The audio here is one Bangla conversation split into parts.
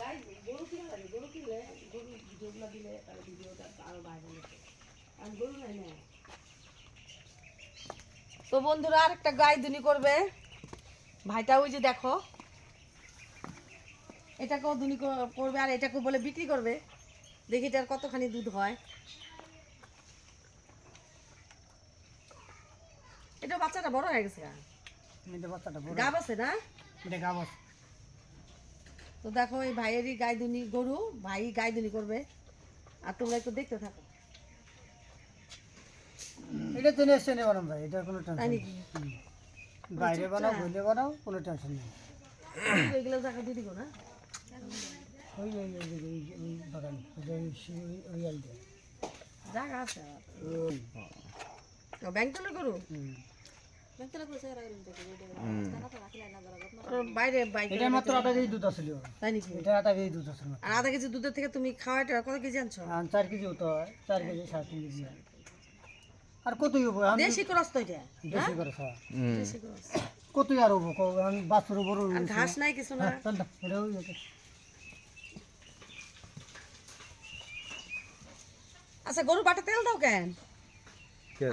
গাই গরু কিনা লাগে গরু কিনলে গরু ভিডিওগুলো দিলে তাহলে ভিডিওটা আরও বাইরে যেত আর গরু নাই না। তো বন্ধুরা আর একটা গাই দুনি করবে। ভাইটা ওই যে দেখো এটাকেও দুনি করবে আর এটাকে বলে বিক্রি করবে। দেখি এটার কতখানি দুধ হয়। এটা বাচ্চাটা বড় হয়ে গেছে এটা বাচ্চাটা বড়। গাব আছে না? এটা গাছ তো দেখো এই ভাইয়েরই গাই দুনি গরু ভাই গাই দুনি করবে। আর তোমরা একটু দেখতে থাকো। এটা তো নিশ্চয় নেই বানাম ভাই এটা কোনো টেনশন নেই। বাইরে বানাও বলে বানাও কোনো টেনশন নেই। এগুলো জায়গা দিয়ে দিবো না? ওই ওই ওই ওই বাগান ওই জায়গা আছে। তো বাইরে এটা মাত্র আধা কেজি দুধ আসছিল তাই নাকি? এটা আধা কেজি দুধ আসছিল আর আধা কেজি দুধের থেকে তুমি খাওয়াটা কত কেজি আনছো? আর চার কেজি হতো চার কেজি সাড়ে তিন কেজি। আর কতই হব দেশি ক্রস তো এটা বেশি করে দেশি ক্রস কতই আর হব? আমি বাছুর বড় ঘাস নাই কিছু না? এটা আচ্ছা গরুর বাটে তেল দাও কেন?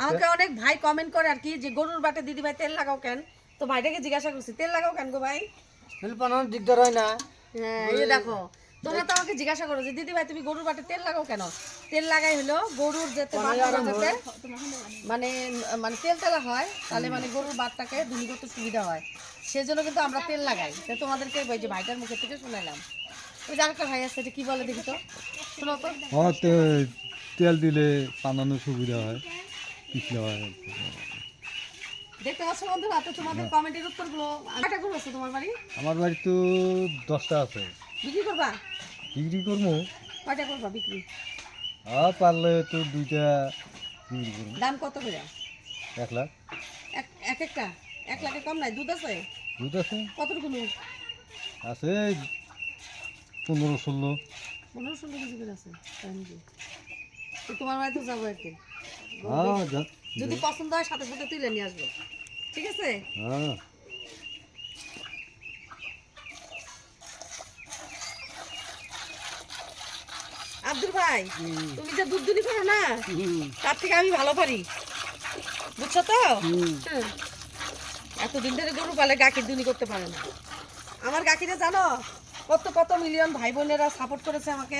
আমাকে অনেক ভাই কমেন্ট করে আর কি যে গরুর বাটে দিদি ভাই তেল লাগাও কেন? তো ভাইটাকে জিজ্ঞাসা করছি তেল লাগাও কেন গো ভাই? তেল বানানোর দিকদার হয় না। হ্যাঁ এই দেখো তোমরা তো আমাকে জিজ্ঞাসা করো যে দিদি ভাই তুমি গরুর বাটে তেল লাগাও কেন? তেল লাগাই হলো গরুর যাতে যাতে মানে মানে তেল তেলা হয় তাহলে মানে গরুর বাটটাকে ধুলি করতে সুবিধা হয়। সেজন্য কিন্তু আমরা তেল লাগাই। তো তোমাদেরকে ওই যে ভাইটার মুখে থেকে শুনাইলাম। ওই যে আরেকটা ভাই আছে কি বলে দেখি তো? শোনো তো। হ্যাঁ তেল দিলে বানানোর সুবিধা হয়। দেখতে পাচ্ছ বন্ধুরা তো তোমাদের কমেন্টের উত্তরগুলো। গরু আছে তোমার বাড়ি? আমার বাড়ি তো দশটা আছে। বিক্রি করবা? বিক্রি করব। কয়টা করবা বিক্রি? আর পারলে তো দুইটা বিক্রি করব। দাম কত করে? এক লাখ। এক এক একটা? এক লাখের কম নাই। দুধ আছে? দুধ আছে। কতটুকু দুধ? আছে পনেরো ষোলো। পনেরো ষোলো কেজি করে আছে। তোমার বাড়িতে যাব একদিন। হ্যাঁ যা যদি পছন্দ হয় সাথে সাথে তুলে নিয়ে আসব। ঠিক আছে? হ্যাঁ। আব্দুল ভাই তুমি যে দুধ দুনি করো না তার থেকে আমি ভালো পারি। বুঝছ তো। এতদিন ধরে গরু পালে গাখির দুনি করতে পারে না। আমার গাখিরে জানো কত কত মিলিয়ন ভাই বোনেরা সাপোর্ট করেছে আমাকে।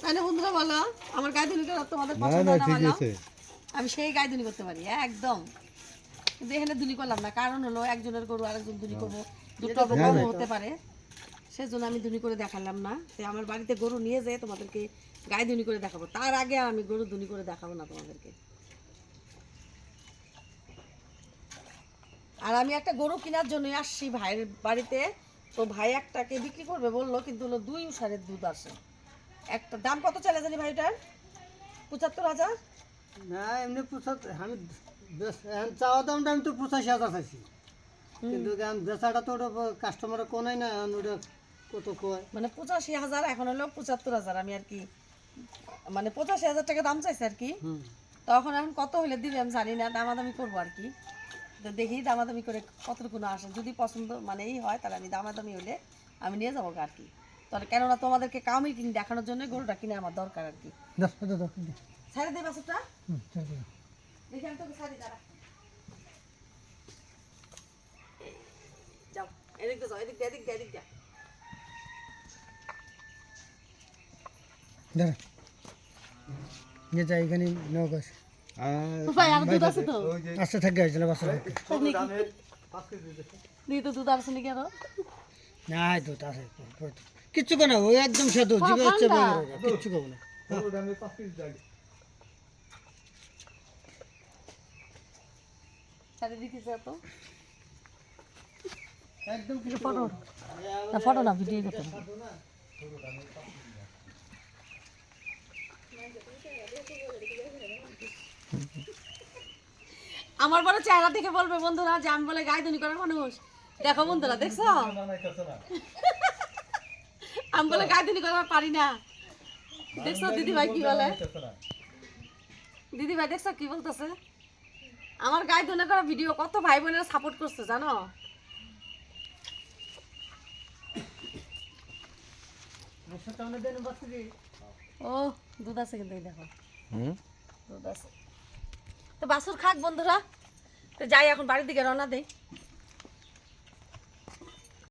তাই না বন্ধুরা বলো আমার গায়ে দুনি করা তোমাদের পছন্দ না ঠিক বলো? আছে। আমি সেই করতে পারি একদম। কিন্তু এখানে দুনি করলাম না কারণ হলো একজনের গরু আরেকজন করব দুটো হতে পারে। সেজন্য আমি দুনি করে দেখালাম না। তো আমার বাড়িতে গরু নিয়ে যেয়ে তোমাদেরকে গায়ে দুনি করে দেখাবো। তার আগে আমি গরু দুনি করে দেখাবো না তোমাদেরকে। আর আমি একটা গরু কেনার জন্য আসছি ভাইয়ের বাড়িতে। তো ভাই একটাকে বিক্রি করবে বলল কিন্তু হলো দুই উষারের দুধ আসে। একটা দাম কত চলে জানি ভাইটার পঁচাত্তর হাজার? না এমনি পুষা আমি চাওয়া দামটা আমি তো পঁচাশি হাজার চাইছি। কিন্তু বেচাটা তো ওটা কাস্টমারে কোনাই না ওটা কত কয়? মানে পঁচাশি হাজার এখন হলো পঁচাত্তর হাজার আমি আর কি মানে পঁচাশি হাজার টাকা দাম চাইছে আর কি। তখন এখন কত হলে দিবে আমি জানি না দামাদামি করব আর কি। তো দেখি দামাদামি করে কতটুকু আসে যদি পছন্দ মানে এই হয় তাহলে আমি দামাদামি হলে আমি নিয়ে যাব আর কি। তাহলে কেননা তোমাদেরকে কাউ মিটিং দেখানোর জন্য গরুটা কিনে আমার দরকার আর কি। ছাড়ে দেবে বাসুটা হুম, ঠিক আছে। দেখি আমি তোকে ছাড়ি দাঁড়া। যাও এদিক যাও এদিক এদিক এদিক দিয়ে। দাঁড়া। নিয়ে যাই এখানে নৌকাশ আর ভাই আর দুধ আছে তো? আস্তে থাকে আসলে বাসা থাকে তো দুধ আছে নাকি আরও? না আছে কিচ্ছু কেন ওই একদম সাধু জিভে হচ্ছে কিচ্ছু কেবো না। চারিদিকে একদম ফটো। না। ভিডিও করতে আমার বড় চেহারা দেখে বলবে বন্ধুরা যে আমি বলে গায়ে ধনী করার মানুষ। দেখো বন্ধুরা দেখছ? আমি বলে গায়ে ধনী করার পারি না। দেখছ দিদি ভাই কি বলে? দিদি ভাই দেখছ কি বলতেছে? আমার গায়ে ধনে করা ভিডিও কত ভাই বোনেরা সাপোর্ট করছে জানো? ও দুধ আছে কিন্তু দেখো। দুধ আছে। তো বাসুর খাক বন্ধুরা। তো যাই এখন বাড়ির দিকে রওনা দেই।